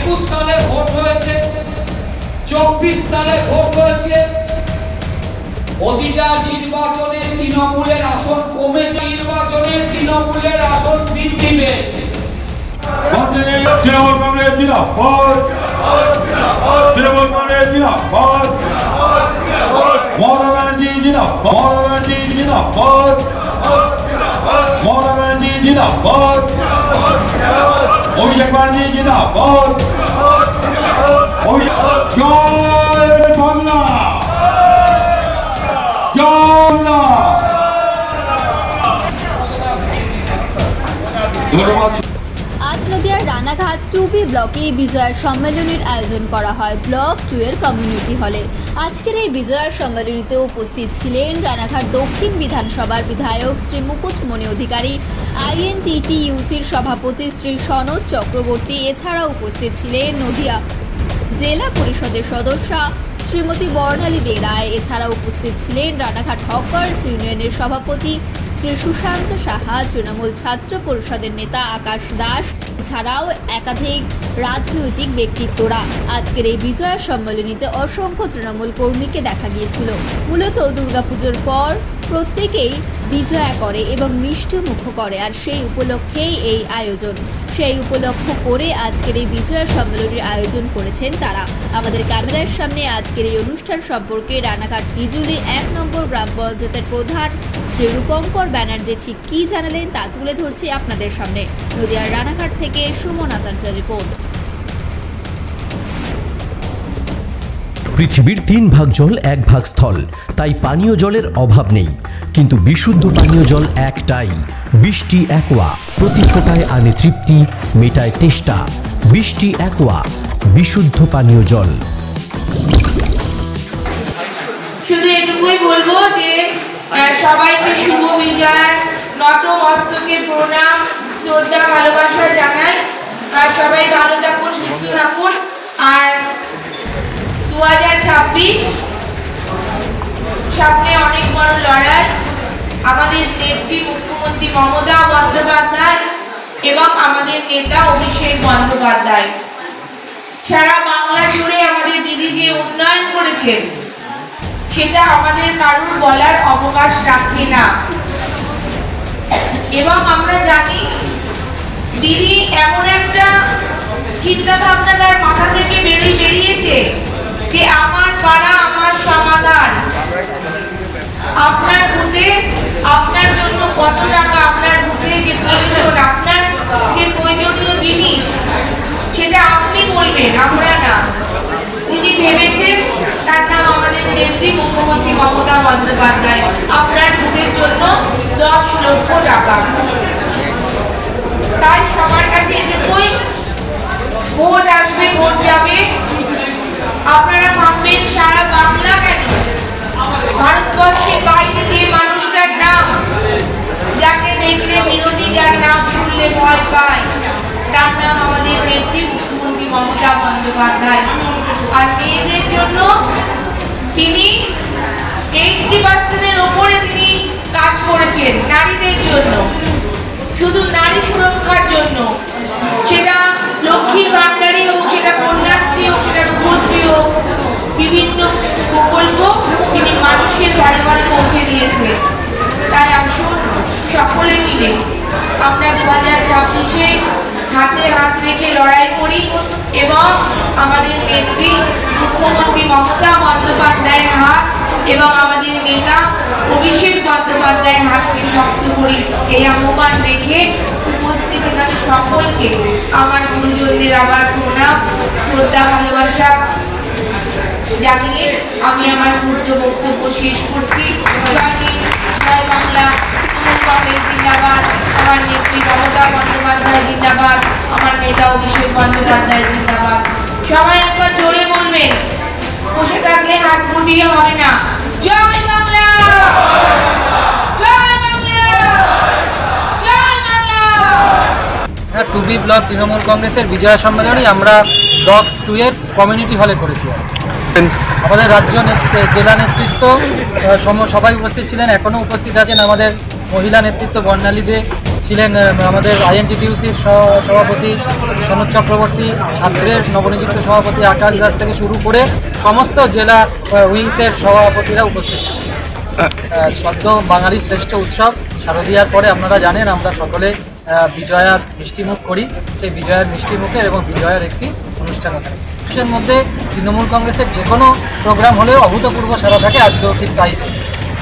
একুশ সালে ভোট হয়েছে, চব্বিশ সালে ভোট হয়েছে। প্রতিটা নির্বাচনে তৃণমূলের আসন কমেছে, নির্বাচনে তৃণমূলের আসন বৃদ্ধি পেয়েছে। তৃণমূল কংগ্রেস তৃণমূল কংগ্রেস অভিষেক ব্যানার্জি জিন্দাবাদ অভিষেক জয় বাংলা জয় বাংলা ধন্যবাদ আজ নদিয়ার রানাঘাট টু বি ব্লকে বিজয়ার সম্মেলনের আয়োজন করা হয় ব্লক টু এর কমিউনিটি হলে। আজকের এই বিজয়ার সম্মেলনীতে উপস্থিত ছিলেন রানাঘাট দক্ষিণ বিধানসভার বিধায়ক শ্রী মুকুটমণি অধিকারী, আইএনটিটিইউসির সভাপতি শ্রী সনদ চক্রবর্তী এছাড়া উপস্থিত ছিলেন নদিয়া জেলা পরিষদের সদস্যা শ্রীমতী বর্ণালী দে রায় এছাড়া উপস্থিত ছিলেন রানাঘাট হকার্স ইউনিয়নের সভাপতি শ্রী সুশান্ত সাহা, তৃণমূল ছাত্র পরিষদের নেতা আকাশ দাস এছাড়াও একাধিক রাজনৈতিক ব্যক্তিত্বরা আজকের এই বিজয়া সম্মেলনীতে অসংখ্য তৃণমূল কর্মীকে দেখা গিয়েছিল। মূলত দুর্গাপুজোর পর প্রত্যেকেই বিজয়া করে এবং মিষ্টি মুখ করে, আর সেই উপলক্ষেই এই আয়োজন। সেই উপলক্ষ করে আজকের এই বিজয়া সম্মেলনের আয়োজন করেছেন তারা। আমাদের ক্যামেরার সামনে আজকের এই অনুষ্ঠান সম্পর্কে রানাঘাট বিজুলি এক নম্বর গ্রাম পঞ্চায়েতের প্রধান শ্রী রূপঙ্কর ব্যানার্জি ঠিক কী জানালেন তা তুলে ধরছি আপনাদের সামনে। নদিয়ার রানাঘাট থেকে সুমন আচার্যের রিপোর্ট। পৃথিবীর তিন ভাগ জল, এক ভাগ স্থল। তাই পানীয় জলের অভাব নেই। কিন্তু বিশুদ্ধ পানীয় জল একটাই। বৃষ্টি একোয়া, প্রতি ফোটায় আনে তৃপ্তি, মেটায় তেষ্টা। বৃষ্টি একোয়া, বিশুদ্ধ পানীয় জল। শুধু এটুকুই বলব যে সবাইকে শুভ বিজয়ার নত মস্তকে প্রণাম, শ্রদ্ধা, ভালোবাসা জানাই আর সবাই ভালো থাকুন সুস্থ থাকুন আর দু হাজার সামনে অনেক বড় লড়াই। আমাদের নেত্রী মুখ্যমন্ত্রী মমতা বন্দ্যোপাধ্যায় এবং আমাদের নেতা অভিষেক বন্দ্যোপাধ্যায়। সারা বাংলা জুড়ে আমাদের দিদি যে উন্নয়ন করেছেন, সেটা আমাদের কারুর বলার অবকাশ রাখে না। এবং আমরা জানি, দিদি এমন একটা চিন্তা ভাবনা তার মাথা থেকে বেরিয়ে বেরিয়েছে। যে আমার পাড়া আমার সমাধান। আপনার বুথে আপনার জন্য কত টাকা আপনার বুথে যে প্রয়োজন, আপনার যে প্রয়োজনীয় জিনিস, সেটা আপনি বলবেন আমরা না যিনি ভেবেছেন, তার নাম আমাদের নেত্রী মুখ্যমন্ত্রী মমতা বন্দ্যোপাধ্যায়। আপনার ভোটের জন্য দশ লক্ষ টাকা। তাই সবার কাছে এটুকুই। ভোট আসবে, ভোট যাবে। আপনারা ভাববেন, সারা বাংলা কেন? ভারতবর্ষের বাইরে যে মানুষটার নাম, যাকে দেখলে বিরোধী যার নাম শুনলে ভয় পায়, তার নাম আমাদের নেত্রী মুখ্যমন্ত্রী মমতা বন্দ্যোপাধ্যায়। আর মেয়েদের জন্য তিনি এইটটি পার্সেন্টের ওপরে তিনি কাজ করেছেন নারীদের জন্য। শুধু নারী সুরক্ষার জন্য শক্ত করি এই আহ্বান রেখে উপস্থিত এখানে সকলকে আমার গুরুজনদের আবার প্রণাম, শ্রদ্ধা, ভালোবাসা জানিয়ে আমি আমার পূর্ত বক্তব্য শেষ করছি। জয় বাংলা কংগ্রেস জিন্দাবাদ, আমার নেত্রী মমতা বন্দ্যোপাধ্যায় জিন্দাবাদ, আমার নেতা অভিষেক বন্দ্যোপাধ্যায় জিন্দাবাদ। সবাই একবার জোরে বলবেন, বসে থাকলে হাত গুটিয়ে হবে না। জয় বাংলা জয় বাংলা জয় বাংলা হ্যাঁ টু বি ব্লক তৃণমূল কংগ্রেসের বিজয়া সম্মেলনী আমরা ব্লক টু এর কমিউনিটি হলে করেছি। আমাদের রাজ্য জেলা নেতৃত্ব সবাই উপস্থিত ছিলেন এখনও উপস্থিত আছেন আমাদের মহিলা নেতৃত্ব বর্ণালী দে ছিলেন আমাদের আইএনটিটিউসির সভাপতি সনোজ চক্রবর্তী, ছাত্রের নবনিযুক্ত সভাপতি আকাশ দাস থেকে শুরু করে সমস্ত জেলা উইংসের সভাপতিরা উপস্থিত ছিলেন। সদ্য বাঙালির শ্রেষ্ঠ উৎসব, শারদীয়ার পরে আপনারা জানেন, আমরা সকলে বিজয়ার মিষ্টিমুখ করি। সেই বিজয়ার মিষ্টিমুখের এবং বিজয়ার একটি অনুষ্ঠান থাকে মধ্যে তৃণমূল কংগ্রেসের যে কোনো প্রোগ্রাম হলেও অভূতপূর্ব সারা থাকে, আজকেও ঠিক তাই।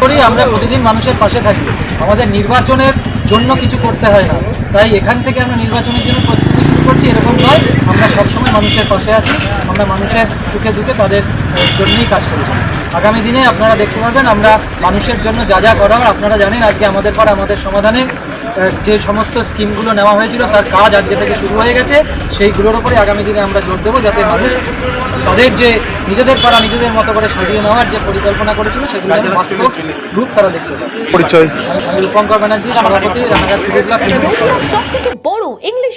করি, আমরা প্রতিদিন মানুষের পাশে থাকি। আমাদের নির্বাচনের জন্য কিছু করতে হয় না। তাই এখান থেকে আমরা নির্বাচনের জন্য প্রস্তুতি শুরু করছি, এরকম নয়। আমরা সবসময় মানুষের পাশে আছি। আমরা মানুষের সুখে দুঃখে তাদের জন্যই কাজ করেছি। আগামী দিনে আপনারা দেখতে পারবেন, আমরা মানুষের জন্য যা যা করার, আপনারা জানেন আজকে আমাদের পর আমাদের সমাধানে যে সমস্ত স্কিমগুলো নেওয়া হয়েছিল তার কাজ আজকে থেকে শুরু হয়ে গেছে। সেইগুলোর ওপরে আগামী দিনে আমরা জোর দেবো যাতে মানুষ তাদের যে নিজেদের পাড়া নিজেদের মতো করে সাজিয়ে নেওয়ার যে পরিকল্পনা করেছিল সেগুলো বাস্তব রূপ তারা দেখতে পাবে পরিচয়। আমি রূপঙ্কর ব্যানার্জি সভাপতি রানাঘাট কুড়িগ্লা